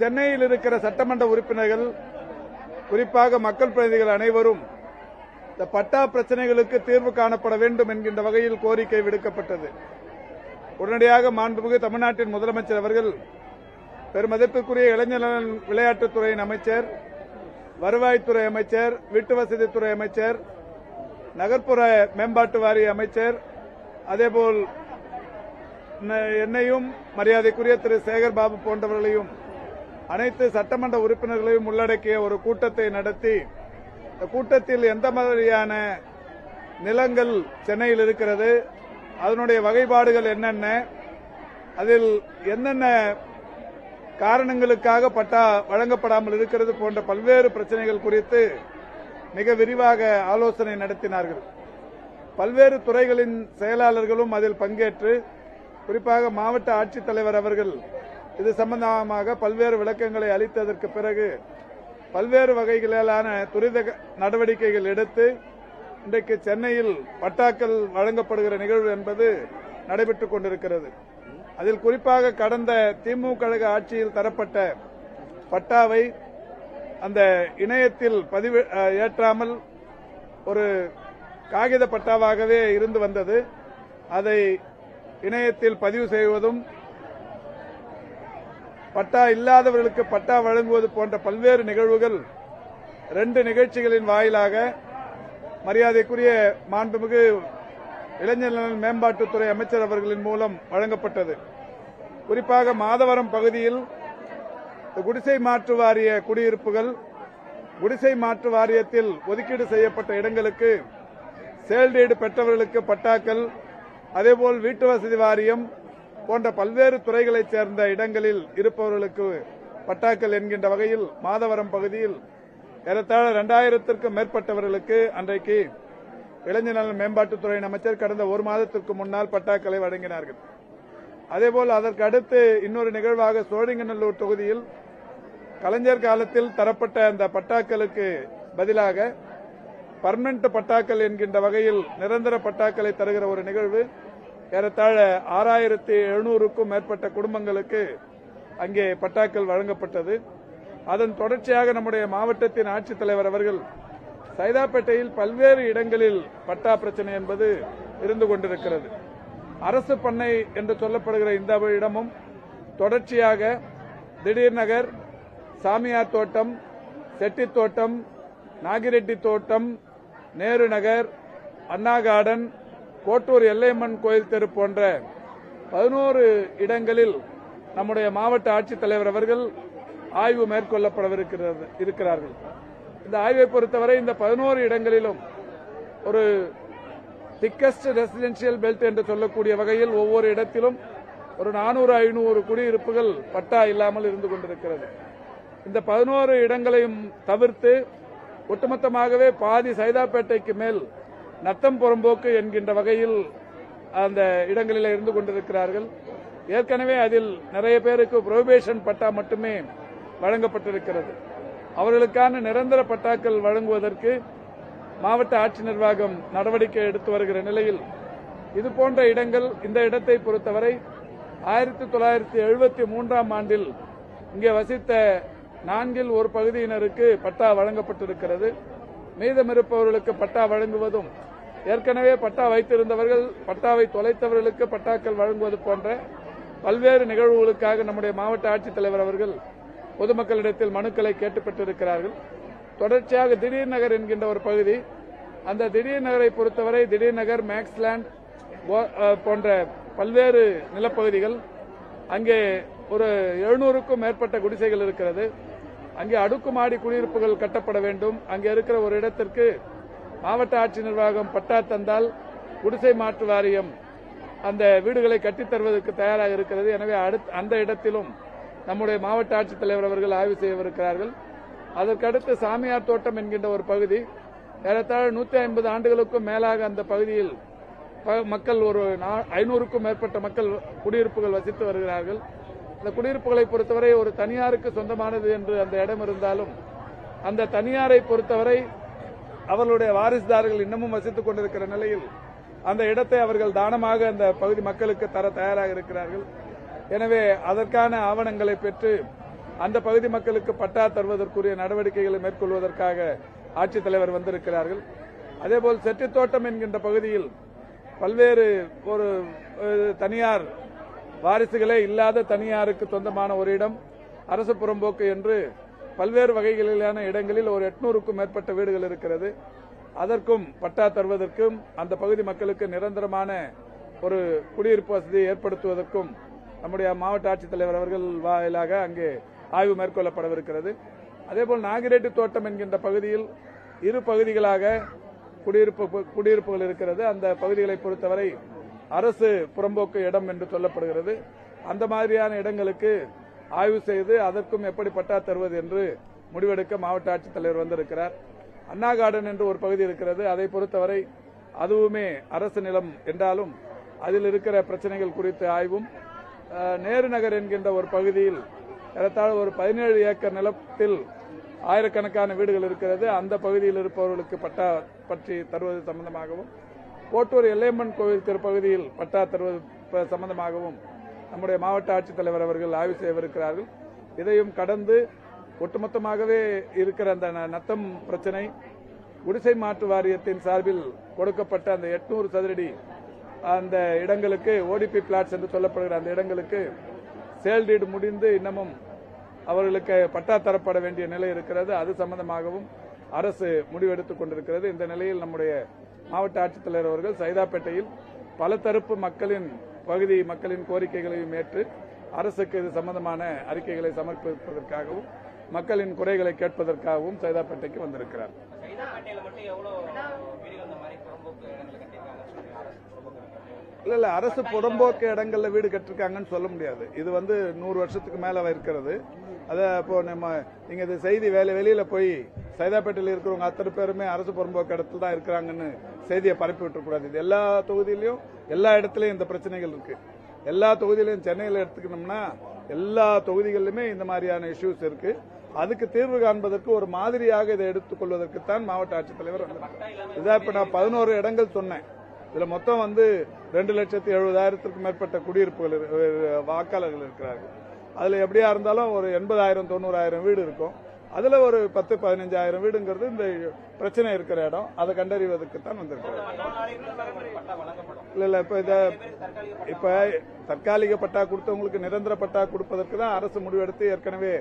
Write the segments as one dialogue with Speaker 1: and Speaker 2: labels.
Speaker 1: சென்னையில் இருக்கிற சட்டமன்ற உறுப்பினர்கள் குறிப்பாக மக்கள் பிரதிநிதிகள் அனைவரும் இந்த பட்டா பிரச்சனைகளுக்கு தீர்வு காணப்பட வேண்டும் என்கின்ற வகையில் கோரிக்கை விடுக்கப்பட்டது. உடனடியாக மாண்புமிகு தமிழ்நாட்டின் முதலமைச்சர் அவர்கள் பெருமதிப்பிற்குரிய இளைஞர் விளையாட்டுத்துறையின் அமைச்சர் வருவாய்த்துறை அமைச்சர் வீட்டு வசதித்துறை அமைச்சர் நகர்ப்புற மேம்பாட்டு வாரிய அமைச்சர் அதேபோல் என்னையும் மரியாதைக்குரிய திரு சேகர் பாபு போன்றவர்களையும் அனைத்து சட்டமன்ற உறுப்பினர்களையும் உள்ளடக்கிய ஒரு கூட்டத்தை நடத்தி இந்த கூட்டத்தில் எந்த மாதிரியான நிலங்கள் சென்னையில் இருக்கிறது அதனுடைய வகைப்பாடுகள் என்னென்ன அதில் என்னென்ன காரணங்களுக்காக பட்டா வழங்கப்படாமல் இருக்கிறது போன்ற பல்வேறு பிரச்சனைகள் குறித்து மிக விரிவாக ஆலோசனை நடத்தினார்கள். பல்வேறு துறைகளின் செயலாளர்களும் அதில் பங்கேற்று குறிப்பாக மாவட்ட ஆட்சித்தலைவர் அவர்கள் இது சம்பந்தமாக பல்வேறு விளக்கங்களை அளித்ததற்கு பிறகு பல்வேறு வகைகளிலான துரித நடவடிக்கைகள் எடுத்து இன்றைக்கு சென்னையில் பட்டாக்கள் வழங்கப்படுகிற நிகழ்வு என்பது நடைபெற்றுக் கொண்டிருக்கிறது. அதில் குறிப்பாக கடந்த திமுக கழக ஆட்சியில் தரப்பட்ட பட்டாவை அந்த இணையத்தில் பதிவு ஏற்றாமல் ஒரு காகித பட்டாவாகவே இருந்து வந்தது. அதை இணையத்தில் பதிவு செய்வதும் பட்டா இல்லாதவர்களுக்கு பட்டா வழங்குவது போன்ற பல்வேறு நிகழ்வுகள் ரெண்டு நிகழ்ச்சிகளின் வாயிலாக மரியாதைக்குரிய மாண்புமிகு இளைஞர் நலன் மேம்பாட்டுத்துறை அமைச்சர் அவர்களின் மூலம் வழங்கப்பட்டது. குறிப்பாக மாதவரம் பகுதியில் குடிசை மாற்று வாரிய குடியிருப்புகள் குடிசை மாற்று வாரியத்தில் ஒதுக்கீடு செய்யப்பட்ட இடங்களுக்கு செயல்டீடு பெற்றவர்களுக்கு பட்டாக்கள் அதேபோல் வீட்டு வசதி வாரியம் போன்ற பல்வேறு துறைகளைச் சேர்ந்த இடங்களில் இருப்பவர்களுக்கு பட்டாக்கள் என்கின்ற வகையில் மாதவரம் பகுதியில் ஏறத்தாழ இரண்டாயிரத்திற்கும் மேற்பட்டவர்களுக்கு அன்றைக்கு இளைஞர் நலன் மேம்பாட்டுத்துறையின் அமைச்சர் கடந்த ஒரு மாதத்திற்கு முன்னால் பட்டாக்களை வழங்கினார்கள். அதேபோல் அதற்கு அடுத்து இன்னொரு நிகழ்வாக சோழிங்கநல்லூர் தொகுதியில் கலைஞர் காலத்தில் தரப்பட்ட அந்த பட்டாக்களுக்கு பதிலாக பர்மனன்ட் பட்டாக்கள் என்கின்ற வகையில் நிரந்தர பட்டாக்களை தருகிற ஒரு நிகழ்வு ஏறத்தாழ ஆறாயிரத்தி எழுநூறுக்கும் மேற்பட்ட குடும்பங்களுக்கு அங்கே பட்டாக்கள் வழங்கப்பட்டது. அதன் தொடர்ச்சியாக நம்முடைய மாவட்டத்தின் ஆட்சித்தலைவர் அவர்கள் சைதாப்பேட்டையில் பல்வேறு இடங்களில் பட்டா பிரச்சனை என்பது இருந்து கொண்டிருக்கிறது. அரசு பண்ணை என்று சொல்லப்படுகிற இந்த இடமும் தொடர்ச்சியாக திடீர் நகர் சாமியார் தோட்டம் செட்டி தோட்டம் நாகிரெட்டி தோட்டம் நேரு நகர் அண்ணா கார்டன் கோட்டூர் எல்லையம்மன் கோயில் தெரு போன்ற பதினோரு இடங்களில் நம்முடைய மாவட்ட ஆட்சித்தலைவர் அவர்கள் ஆய்வு மேற்கொள்ளப்படவிருக்கிறது இருக்கிறார்கள். இந்த ஆய்வை பொறுத்தவரை இந்த பதினோரு இடங்களிலும் ஒரு திக்கஸ்ட் ரெசிடென்சியல் பெல்ட் என்று சொல்லக்கூடிய வகையில் ஒவ்வொரு இடத்திலும் ஒரு நானூறு ஐநூறு குடியிருப்புகள் பட்டா இல்லாமல் இருந்து கொண்டிருக்கிறது. இந்த பதினோரு இடங்களையும் தவிர்த்து ஒட்டுமொத்தமாகவே பாதி சைதாப்பேட்டைக்கு மேல் நத்தம் புறம்போக்கு என்கின்ற வகையில் அந்த இடங்களில் இருந்து கொண்டிருக்கிறார்கள். ஏற்கனவே அதில் நிறைய பேருக்கு புரோபேஷன் பட்டா மட்டுமே வழங்கப்பட்டிருக்கிறது. அவர்களுக்கான நிரந்தர பட்டாக்கள் வழங்குவதற்கு மாவட்ட ஆட்சி நிர்வாகம் நடவடிக்கை எடுத்து வருகிற நிலையில் இது போன்ற இடங்கள் இந்த இடத்தை பொறுத்தவரை ஆயிரத்தி தொள்ளாயிரத்தி எழுபத்தி மூன்றாம் ஆண்டில் இங்கே வசித்த நான்கில் ஒரு பகுதியினருக்கு பட்டா வழங்கப்பட்டிருக்கிறது. மீதமிருப்பவர்களுக்கு பட்டா வழங்குவதும் ஏற்கனவே பட்டா வைத்திருந்தவர்கள் பட்டாவை தொலைத்தவர்களுக்கு பட்டாக்கள் வழங்குவது போன்ற பல்வேறு நிகழ்வுகளுக்காக நம்முடைய மாவட்ட ஆட்சித்தலைவர் அவர்கள் பொதுமக்களிடத்தில் மனுக்களை கேட்டுப்பட்டிருக்கிறார்கள். தொடர்ச்சியாக திடீர் நகர் என்கின்ற ஒரு பகுதி அந்த திடீர் நகரை பொறுத்தவரை திடீர் நகர் மேக்ஸ்லேண்ட் போன்ற பல்வேறு நிலப்பகுதிகள் அங்கே ஒரு எழுநூறுக்கும் மேற்பட்ட குடிசைகள் இருக்கிறது. அங்கே அடுக்குமாடி குடியிருப்புகள் கட்டப்பட வேண்டும். அங்கே இருக்கிற ஒரு இடத்திற்கு மாவட்ட ஆட்சி நிர்வாகம் பட்டா தந்தால் குடிசை மாற்று வாரியம் அந்த வீடுகளை கட்டித் தருவதற்கு தயாராக இருக்கிறது. எனவே அந்த இடத்திலும் நம்முடைய மாவட்ட ஆட்சித்தலைவர் அவர்கள் ஆய்வு செய்யவிருக்கிறார்கள். அதற்கடுத்து சாமியார் தோட்டம் என்கின்ற ஒரு பகுதி. ஏறத்தாழ நூற்றி ஐம்பது ஆண்டுகளுக்கும் மேலாக அந்த பகுதியில் ப- மக்கள் ஒரு ஐநூறுக்கும் மேற்பட்ட மக்கள் குடியிருப்புகள் வசித்து வருகிறார்கள். அந்த குடியிருப்புகளை பொறுத்தவரை ஒரு தனியாருக்கு சொந்தமானது என்று அந்த இடம் இருந்தாலும் அந்த தனியாரை பொறுத்தவரை அவர்களுடைய வாரிசுதாரர்கள் இன்னமும் வசித்துக் கொண்டிருக்கிற நிலையில் அந்த இடத்தை அவர்கள் தானமாக அந்த பகுதி மக்களுக்கு தர தயாராக இருக்கிறார்கள். எனவே அதற்கான ஆவணங்களை பெற்று அந்த பகுதி மக்களுக்கு பட்டா தருவதற்குரிய நடவடிக்கைகளை மேற்கொள்வதற்காக ஆட்சித்தலைவர் வந்திருக்கிறார்கள். அதேபோல் செட்டித்தோட்டம் என்கின்ற பகுதியில் பல்வேறு ஒரு தனியார் வாரிசுகளே இல்லாத தனியாருக்கு சொந்தமான ஒரு இடம் அரசு புறம்போக்கு என்று பல்வேறு வகைகளிலான இடங்களில் ஒரு எட்நூறுக்கும் மேற்பட்ட வீடுகள் இருக்கிறது. அதற்கும் பட்டா தருவதற்கும் அந்த பகுதி மக்களுக்கு நிரந்தரமான ஒரு குடியிருப்பு வசதியை ஏற்படுத்துவதற்கும் நம்முடைய மாவட்ட ஆட்சித்தலைவர் அவர்கள் வாயிலாக அங்கே ஆய்வு மேற்கொள்ளப்படவிருக்கிறது. அதேபோல் நாகிரெட்டி தோட்டம் என்கின்ற பகுதியில் இரு பகுதிகளாக குடியிருப்பு குடியிருப்புகள் இருக்கிறது. அந்த பகுதிகளை பொறுத்தவரை அரசு புறம்போக்கு இடம் என்று சொல்லப்படுகிறது. அந்த மாதிரியான இடங்களுக்கு ஆய்வு செய்து அதற்கும் எப்படி பட்டா தருவது என்று முடிவெடுக்க மாவட்ட ஆட்சித்தலைவர் வந்திருக்கிறார். அண்ணா கார்டன் என்று ஒரு பகுதி இருக்கிறது. அதை பொறுத்தவரை அதுவுமே அரசு நிலம் என்றாலும் அதில் இருக்கிற பிரச்சனைகள் குறித்து ஆய்வும். நேரு நகர் என்கின்ற ஒரு பகுதியில் ஏறத்தாழ ஒரு பதினேழு ஏக்கர் நிலத்தில் ஆயிரக்கணக்கான வீடுகள் இருக்கிறது. அந்த பகுதியில் இருப்பவர்களுக்கு பட்டா பற்றி தருவது சம்பந்தமாகவும் கோட்டூர் எல்லையம்மன் கோவில் திருப்பகுதியில் பட்டா தருவது ப- சம்பந்தமாகவும் நம்முடைய மாவட்ட ஆட்சித்தலைவர் அவர்கள் ஆய்வு செய்யவிருக்கிறார்கள். இதையும் கடந்து ஒட்டுமொத்தமாகவே இருக்கிற அந்த ந- நத்தம் பிரச்சனை குடிசை மாற்று வாரியத்தின் சார்பில் கொடுக்கப்பட்ட அந்த எட்நூறு சதுரடி அந்த இடங்களுக்கு ஓடிபி பிளாட்ஸ் என்று சொல்லப்படுகிற அந்த இடங்களுக்கு சேல் டீடு முடிந்து இன்னமும் அவர்களுக்கு பட்டா தரப்பட வேண்டிய நிலை இருக்கிறது. அது சம்பந்தமாகவும் அரசு முடிவெடுத்துக் கொண்டிருக்கிறது. இந்த நிலையில் நம்முடைய மாவட்ட ஆட்சித்தலைவர் அவர்கள் சைதாப்பேட்டையில் பல தரப்பு மக்களின் பகுதி மக்களின் கோரிக்கைகளையும் ஏற்று அரசுக்கு இது சம்பந்தமான அறிக்கைகளை சமர்ப்பிப்பதற்காகவும் மக்களின் குறைகளை கேட்பதற்காகவும் சைதாப்பேட்டைக்கு வந்திருக்கிறார். இல்ல இல்ல அரசு புறம்போக்கு இடங்கள்ல வீடு கட்டிருக்காங்கன்னு சொல்ல முடியாது. இது வந்து நூறு வருஷத்துக்கு மேல இருக்கிறது. அதை இப்போ நம்ம நீங்க இது செய்தி வேலை வெளியில போய் சைதாப்பேட்டையில் இருக்கிறவங்க அத்தனை பேருமே அரசு புறம்போக்கு இடத்துல தான் இருக்கிறாங்கன்னு செய்தியை பரப்பி விட்டுறக்கூடாது இது எல்லா தொகுதியிலையும் எல்லா இடத்துலையும் இந்த பிரச்சனைகள் இருக்கு. எல்லா தொகுதியிலையும் சென்னையில் எடுத்துக்கணும்னா எல்லா தொகுதிகளிலுமே இந்த மாதிரியான இஷ்யூஸ் இருக்கு. அதுக்கு தீர்வு காண்பதற்கு ஒரு மாதிரியாக இதை எடுத்துக்கொள்வதற்குத்தான் மாவட்ட ஆட்சித்தலைவர் வந்திருக்கார். இதான் இப்ப நான் பதினோரு இடங்கள் சொன்னேன். இதுல மொத்தம் வந்து ரெண்டு லட்சத்தி எழுபதாயிரத்திற்கும் மேற்பட்ட குடியிருப்புகள் வாக்காளர்கள் இருக்கிறார்கள். அதுல எப்படியா இருந்தாலும் ஒரு எண்பதாயிரம் தொண்ணூறாயிரம் வீடு இருக்கும். அதுல ஒரு பத்து பதினஞ்சாயிரம் வீடுங்கிறது இந்த பிரச்சனை இருக்கிற இடம். அதை கண்டறிவதற்கு தான் வந்திருக்கிறார் இல்லை இல்லை இப்போ இதை
Speaker 2: பட்டா தற்காலிக
Speaker 1: பட்டா கொடுத்தவங்களுக்கு நிரந்தர பட்டா கொடுப்பதற்கு தான் அரசு முடிவெடுத்து ஏற்கனவே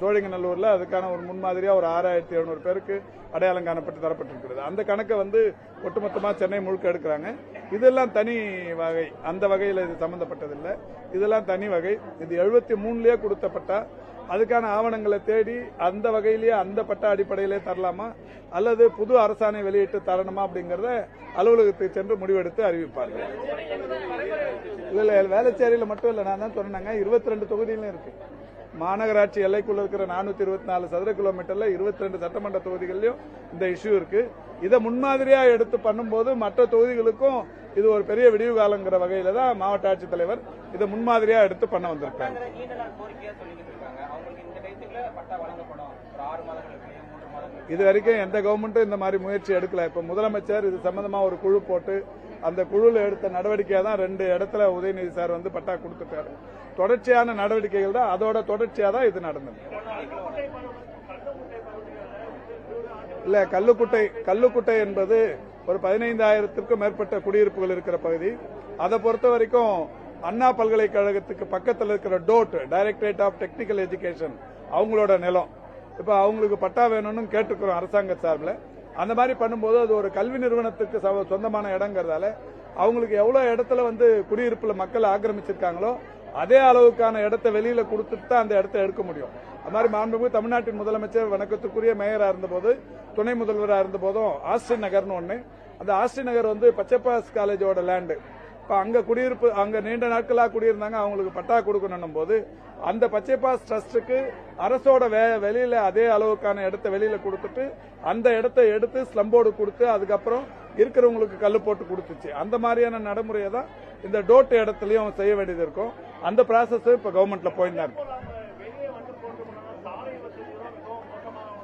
Speaker 1: சோழிங்கநல்லூரில் சோழிங்கநல்லூர்ல அதுக்கான ஒரு முன்மாதிரியா ஒரு ஆறாயிரத்தி எழுநூறு பேருக்கு அடையாளம் காணப்பட்டு தரப்பட்டிருக்கிறது. அந்த கணக்கை வந்து ஒட்டுமொத்தமா சென்னை முழுக்க எடுக்கிறாங்க. இதெல்லாம் தனி வகை. அந்த வகையில் இது சம்பந்தப்பட்டதில்லை. இதெல்லாம் தனி வகை. இது எழுபத்தி மூணுலயே கொடுத்தப்பட்டா அதுக்கான ஆவணங்களை தேடி அந்த வகையிலேயே அந்த பட்ட அடிப்படையிலே தரலாமா? அல்லது புது அரசாணை வெளியிட்டு தரணுமா அப்படிங்கறத அலுவலகத்துக்கு சென்று முடிவெடுத்து அறிவிப்பார்கள். இல்ல இல்ல வேளச்சேரியில மட்டும் இல்ல. நான் தான் சொன்னேங்க இருபத்தி ரெண்டு தொகுதியிலும் இருக்கு. மாநகராட்சி எல்லைக்குள்ள இருக்கிற நானூத்தி இருபத்தி நாலு சதுர கிலோமீட்டர்ல இருபத்தி ரெண்டு சட்டமன்ற தொகுதிகளிலும் இந்த இஷ்யூ இருக்கு. இதை முன்மாதிரியா எடுத்து பண்ணும்போது மற்ற தொகுதிகளுக்கும் இது ஒரு பெரிய விடிவு காலங்கிற வகையில தான் மாவட்ட ஆட்சித்தலைவர் இதை முன்மாதிரியா எடுத்து பண்ண வந்திருக்காங்க இது வரைக்கும் எந்த கவர்மெண்ட்டும் இந்த மாதிரி முயற்சி எடுக்கல. இப்ப முதலமைச்சர் இது சம்பந்தமா ஒரு குழு போட்டு அந்த குழுல எடுத்த நடவடிக்கையா தான் ரெண்டு இடத்துல உதயநிதி சார் வந்து பட்டா கொடுத்துட்டாரு. தொடர்ச்சியான நடவடிக்கைகள் தான் அதோட தொடர்ச்சியா தான் இது நடந்தது. இல்ல கல்லுக்குட்டை கல்லுக்குட்டை என்பது ஒரு பதினைந்தாயிரத்திற்கும் மேற்பட்ட குடியிருப்புகள் இருக்கிற பகுதி. அதை பொறுத்த வரைக்கும் அண்ணா பல்கலைக்கழகத்துக்கு பக்கத்தில் இருக்கிற DOTE directorate of technical education அவங்களோட நிலம். இப்ப அவங்களுக்கு பட்டா வேணும்னு கேட்டுக்கிறோம் அரசாங்க சார்பில். அந்த மாதிரி பண்ணும்போது அது ஒரு கல்வி நிறுவனத்துக்கு சொந்தமான இடங்கிறதால அவங்களுக்கு எவ்வளவு இடத்துல வந்து குடியிருப்புல மக்கள் ஆக்கிரமிச்சிருக்காங்களோ அதே அளவுக்கான இடத்தை வெளியில கொடுத்துட்டு தான் அந்த இடத்தை எடுக்க முடியும். அது மாதிரி மாண்புமிகு தமிழ்நாட்டின் முதலமைச்சர் வணக்கத்துக்குரிய மேயரா இருந்தபோது துணை முதல்வராக இருந்த போதும் ஆஸ்டின் நகர்னு ஒன்று அந்த ஆஸ்டின் நகர் வந்து பச்சைப்பாஸ் காலேஜோட லேண்டு இப்ப அங்க குடியிருப்பு அங்க நீண்ட நாட்களாக குடியிருந்தாங்க அவங்களுக்கு பட்டா கொடுக்கணும் போது அந்த பச்சைப்பாஸ் ட்ரஸ்ட்டுக்கு அரசோட வே- வெளியில அதே அளவுக்கான இடத்தை வெளியில கொடுத்துட்டு அந்த இடத்தை எடுத்து ஸ்லம்போர்டு கொடுத்து அதுக்கப்புறம் இருக்கிறவங்களுக்கு கல் போட்டு கொடுத்துச்சு. அந்த மாதிரியான நடைமுறையை தான் இந்த டோட்டு இடத்துலயும் செய்ய வேண்டியது இருக்கும். அந்த ப்ராசஸ் இப்ப கவர்மெண்ட்ல போயிருந்தாங்க.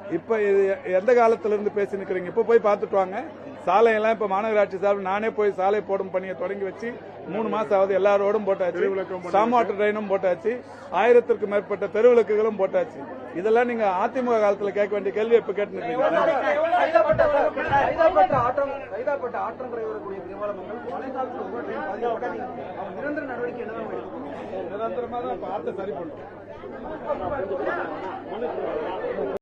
Speaker 1: இருக்கு இப்ப இது எந்த காலத்துல இருந்து பேசி நிக்கிறீங்க இப்ப போய் பார்த்துட்டு வாங்க. சாலையெல்லாம் இப்ப மாநகராட்சி சார்பில் நானே போய் சாலை போடும் பணியை தொடங்கி வச்சு மூணு மாசம் ஆகுது. எல்லா ரோடும் போட்டாச்சு. சாமாட்டு ட்ரெயினும் போட்டாச்சு. ஆயிரத்திற்கும் மேற்பட்ட தெருவிளக்குகளும் போட்டாச்சு. இதெல்லாம் நீங்க அதிமுக காலத்துல கேட்க வேண்டிய கேள்வி இப்ப கேட்டு
Speaker 3: கைதாப்பட்ட கைதாப்பட்ட ஆட்டம் கைதாப்பட்ட ஆட்டம் குறைவரக்கூடிய திருமணங்கள் மழைக்காலத்தில் உங்கள் ட்ரெயின் பாதிக்கப்பட்ட நீங்க அவங்க நிரந்தர நடவடிக்கை என்னதான் எடுக்கணும்
Speaker 1: நிரந்தரமா தான் பார்த்து சரி பண்ணும்